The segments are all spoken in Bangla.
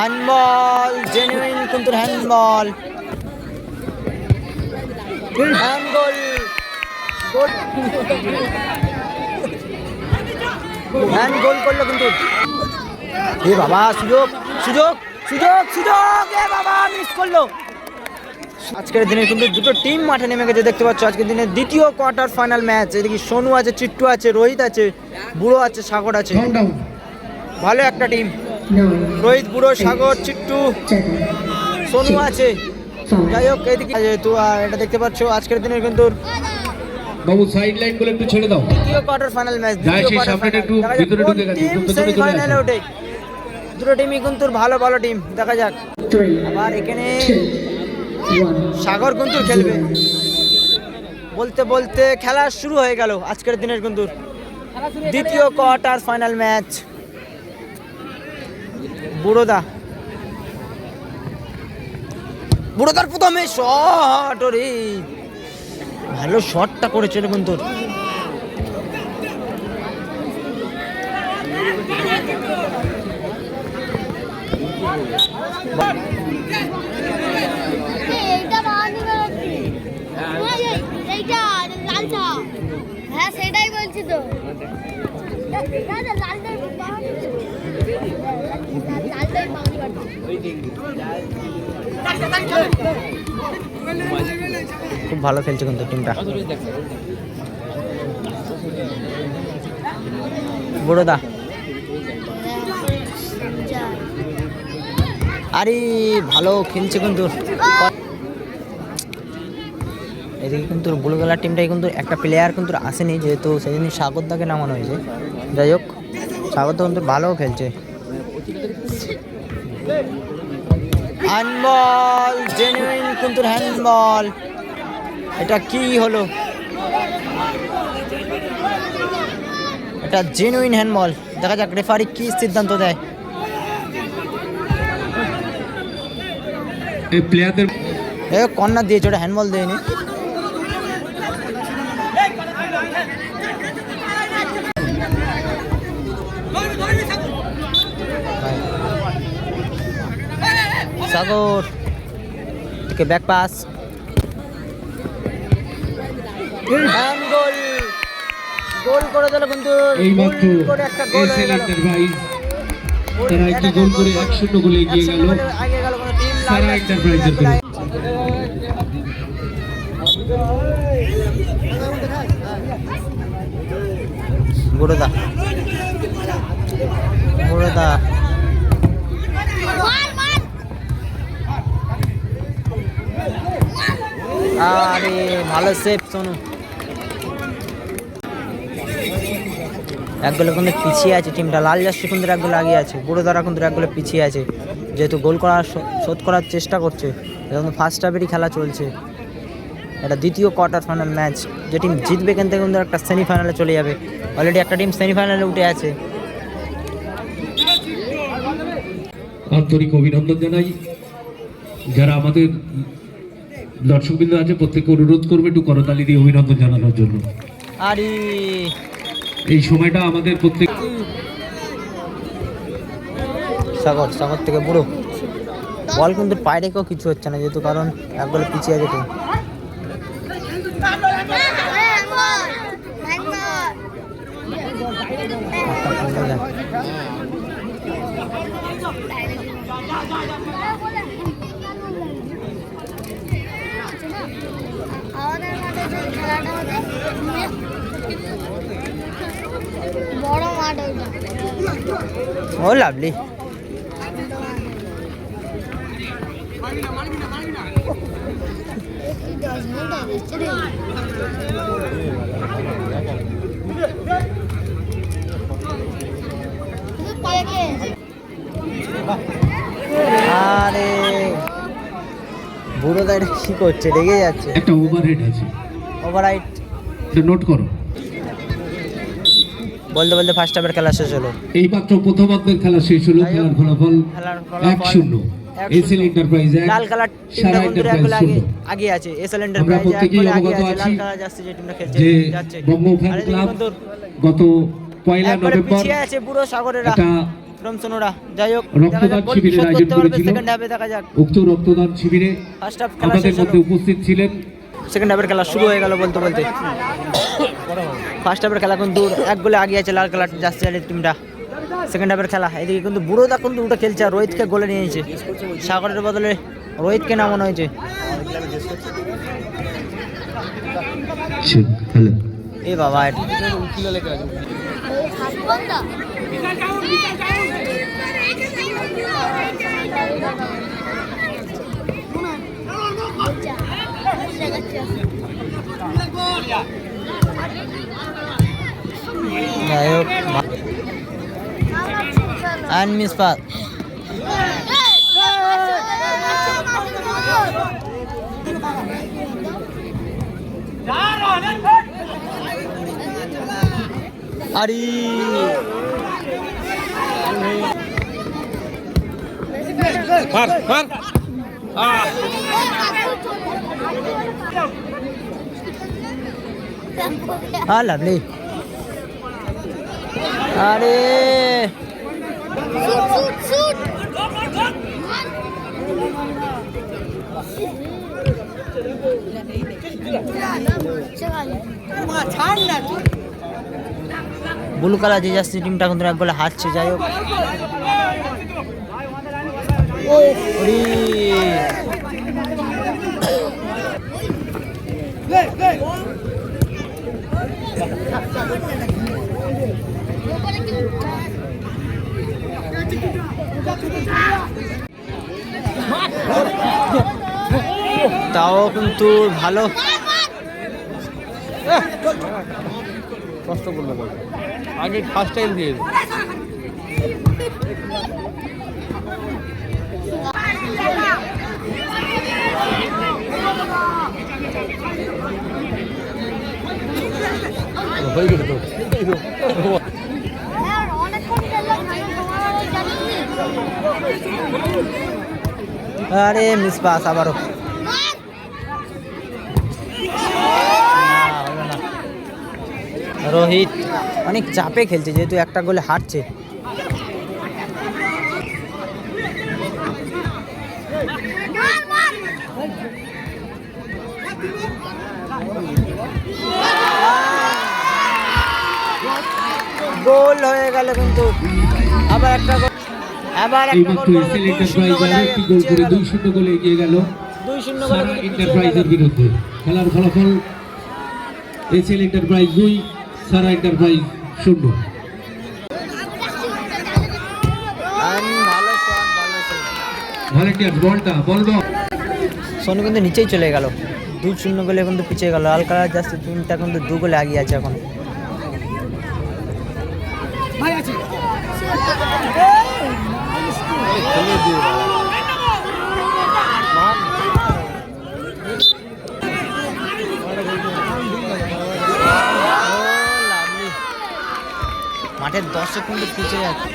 হ্যান্ডবল জেনুইন কিন্তু handball hand goal goal hand goal করল কিন্তু। এ বাবা সুযোগ সুযোগ সুযোগ সুযোগ। এ বাবা মিস করল। আজকের দিনে কিন্তু দুটো টিম মাঠে নেমে গেছে দেখতে পাচ্ছ। আজকের দিনে দ্বিতীয় কোয়ার্টার ফাইনাল ম্যাচ এদিকে সোনু আছে চিট্টু আছে রোহিত আছে বুড়ো আছে সাগর আছে. ভালো একটা টিম রোহিত বুড়ো সাগর চিট্টু সোনু আছে। যাই হোক এদিকে যেহেতু আর এটা দেখতে পাচ্ছ আজকের দিনের কিন্তু বাবু সাইড লাইনগুলো একটু ছেড়ে দাও। দ্বিতীয় কোয়ার্টার ফাইনাল ম্যাচ যায় সেই সামনেটা একটু ভিতরে ঢুকে গেছে, চলে ফাইনালে। ওঠে দুটো টিমই কিন্তু ভালো ভালো টিম দেখা যাক। আবার এখানে. সাগর কিন্তু খেলবে। বলতে বলতে খেলা শুরু হয়ে গেল আজকের দিনের কিন্তু দ্বিতীয় কোয়ার্টার ফাইনাল ম্যাচ বুড়োদা। বুড়োদার প্রথমে শট রে ভালো শটটা করেছে রে লালটা হ্যাঁ সেটাই বলছি তো। দাদা খুব ভালো খেলছে কিন্তু টিমটা বুড়োদা। আরে, ভালো খেলছে কিন্তু। এদিকে কিন্তু বুলগোলা টিমটাই কিন্তু একটা প্লেয়ার কিন্তু আসেনি, যেহেতু সেদিন সাগরদাকে নামানো হয়েছে। যাই হোক সাগরদা কিন্তু ভালো খেলছে। হ্যান্ডবল জেনুইন কিন্তু হ্যান্ডবল এটা কি হলো? এটা জেনুইন হ্যান্ডবল দেখা যাক রেফারি কি সিদ্ধান্ত দেয়। এই প্লেয়ারদের এ কর্নার দিয়েছে ওটা হ্যান্ডবল দেয়নি। সাগর। থেকে ব্যাক পাস গোল। গোল করে দিল কিন্তু এই গোল মাত্র করে একটা গোল হয়ে গেল। তারা একটি গোল করে এক শূন্য গোলে এগিয়ে গেল। গোলে এগিয়ে গেল কোনো টিম সারা লাইন- এন্টারপ্রাইজের লাইন- বুড়োদা বুড়োদা মার মার আরে, ভালো সেফ সোনু। এক গোলে কিন্তু পিছিয়ে আছে টিমটা লাল জার্সি কিন্তু এক গোলে আগিয়ে আছে, বুড়ো দ্বারা কিন্তু এক গোলে পিছিয়ে আছে। যেহেতু গোল করার শোধ করার চেষ্টা করছে, এখন ফার্স্ট হাফেরই খেলা চলছে। এটা দ্বিতীয় কোয়ার্টার ফাইনাল ম্যাচ যে টিম জিতবে এখান কিন্তু একটা সেমিফাইনালে চলে যাবে। অলরেডি একটা টিম সেমিফাইনালে উঠে আছে। আন্তরিক অভিনন্দন জানাই। যারা আমাদের দর্শকবৃন্দ আছে প্রত্যেককে অনুরোধ করবে একটু করতালি দিয়ে অভিনন্দন জানানোর জন্য। আরে। এই সময়টা আমাদের প্রত্যেক সাগর সাগর থেকে বুড়ো। বল কিন্তু পায়ে রেখেও কিছু হচ্ছে না যেহেতু কারণ একবার পিছিয়ে আছে টিম হ্যাঙ্গর হ্যাঙ্গর আমাদের মাঠে যে খেলাটা হতো বড় মাঠ পায়ে খেয়েছে আরে বুড়ো দা এটা কি করছে? রেগে যাচ্ছে। একটা ওভারহেড আছে। ওভার রাইট এটা নোট করো। বলতে বলতে ফার্স্ট হাফের খেলা শেষ হলো। এই মাত্র প্রথমার্ধের খেলা শেষ হলো খেলার ফলাফল এক শূন্য। এসএল এন্টারপ্রাইজ এক লাল কালার টিমটা বন্ধুরা এক এন্টারপ্রাইজ গোলে আগে আগে আছে। এসএল এন্টারপ্রাইজ এক প্রত্যেকেই অবগত আছে। যে টিমটা খেলছে যাচ্ছে। বঙ্গ ফ্যান ক্লাব গত পয়লা নভেম্বর পিছিয়ে আছে পুরো সাগরেরা। একটা ফ্রম যাই হোক রক্তদান শিবিরের আয়োজন করেছিল। সেকেন্ড হাফে দেখা যাক। উক্ত রক্তদান শিবিরে আমাদের মধ্যে উপস্থিত ছিলেন সেকেন্ড হাফের খেলা শুরু হয়ে গেল বলতে বলতে। ফার্স্ট হাফের খেলা কিন্তু এক গোলে আগিয়ে আছে লাল কালার জার্সি আলির টিমটা। সেকেন্ড হাফের খেলা। এদিকে কিন্তু বুড়োদা কিন্তু উঠে খেলছে আর রোহিতকে গোলে নিয়েছে। সাগরের বদলে রোহিতকে নামানো হয়েছে। এ বাবা যাই হোক অ্যান্ড মিস পাস আরে হ্যাঁ লাভলি আরে। Shoot shoot shoot. Blue colour যে জার্সি টিমটা কিন্তু এক গোলে হারছে যাই হোক। ওরে। তাও কিন্তু ভালো। কষ্ট করল আগে ফার্স্ট টাইম দিয়ে। হয়ে গেল তো আরে মিস পাস আবারও। রোহিত অনেক চাপে খেলছে যেহেতু একটা গোলে হারছে গোল হয়ে গেল কিন্তু। আবার একটা গোল আবার একটা গোল একটি গোল করে দুই শূন্য গোলে এগিয়ে গেল দুই শূন্য গোলে। এন্টারপ্রাইজের বিরুদ্ধে। খেলার ফলাফল এসএল এন্টারপ্রাইজ দুই সারা এন্টারপ্রাইজ শূন্য। বলটা বল বল সোনু কিন্তু নিচেই চলে গেল। দুই শূন্য গোলে কিন্তু পিছিয়ে গেল। লাল কালার জার্সি টিমটা কিন্তু দু গোলে আগিয়ে আছে এখন। দাও। লাভলি মাঠের দর্শক কিন্তু পিছিয়ে যাচ্ছে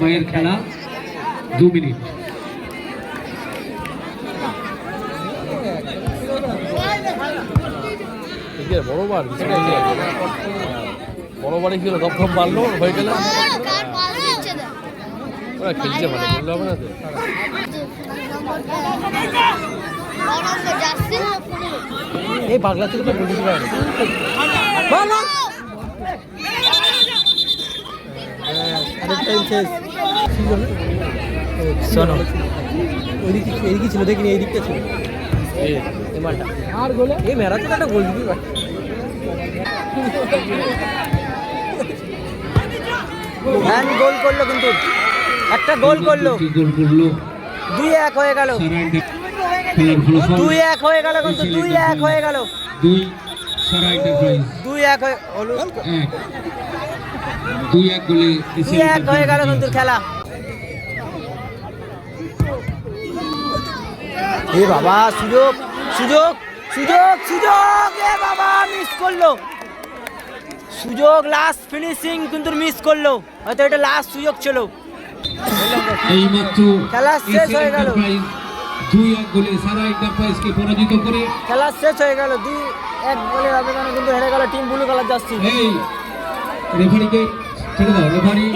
মায়ের খেলা দু মিনিট ঠিক আছে বড় বার কিছু বড় বাড়ি কি হলো দপ মারলো হয়ে গেল। ভালো ওরা খেলছে মানে বললে হবে না তো এই পাগলা থেকে তো বলিস না। শোনো। ওইদিকে এইদিকে ছিল দেখিনি এই দিকটা ছিল। আর গোলে? এই মেরাতে একটা গোল দিবি। হ্যান গোল করল কিন্তু। একটা গোল করল। দুই এক হয়ে গেল। দুই এক হয়ে গেল কিন্তু দুই এক হয়ে গেল। দুই দুই এক হয়ে এক। দুই এক গোলে দুই এক হয়ে গেল কিন্তু খেলা। এ বাবা সুযোগ সুযোগ। সুযোগ সুযোগ এ বাবা মিস করল। সুযোগ লাস্ট ফিনিশিং কিন্তু মিস করল। হয়তো এটা লাস্ট সুযোগ ছিল। এই মাত্র খেলা শেষ হয়ে গেল। দুই এক গোলে সারা এন্টারপ্রাইজকে পরাজিত করে। খেলা শেষ হয়ে গেল। দুই এক গোলের আবেদনে কিন্তু হেরে গেল টিম ব্লু কালার জার্সি এই রেফারিকে ছেড়ে দাও। রেফারি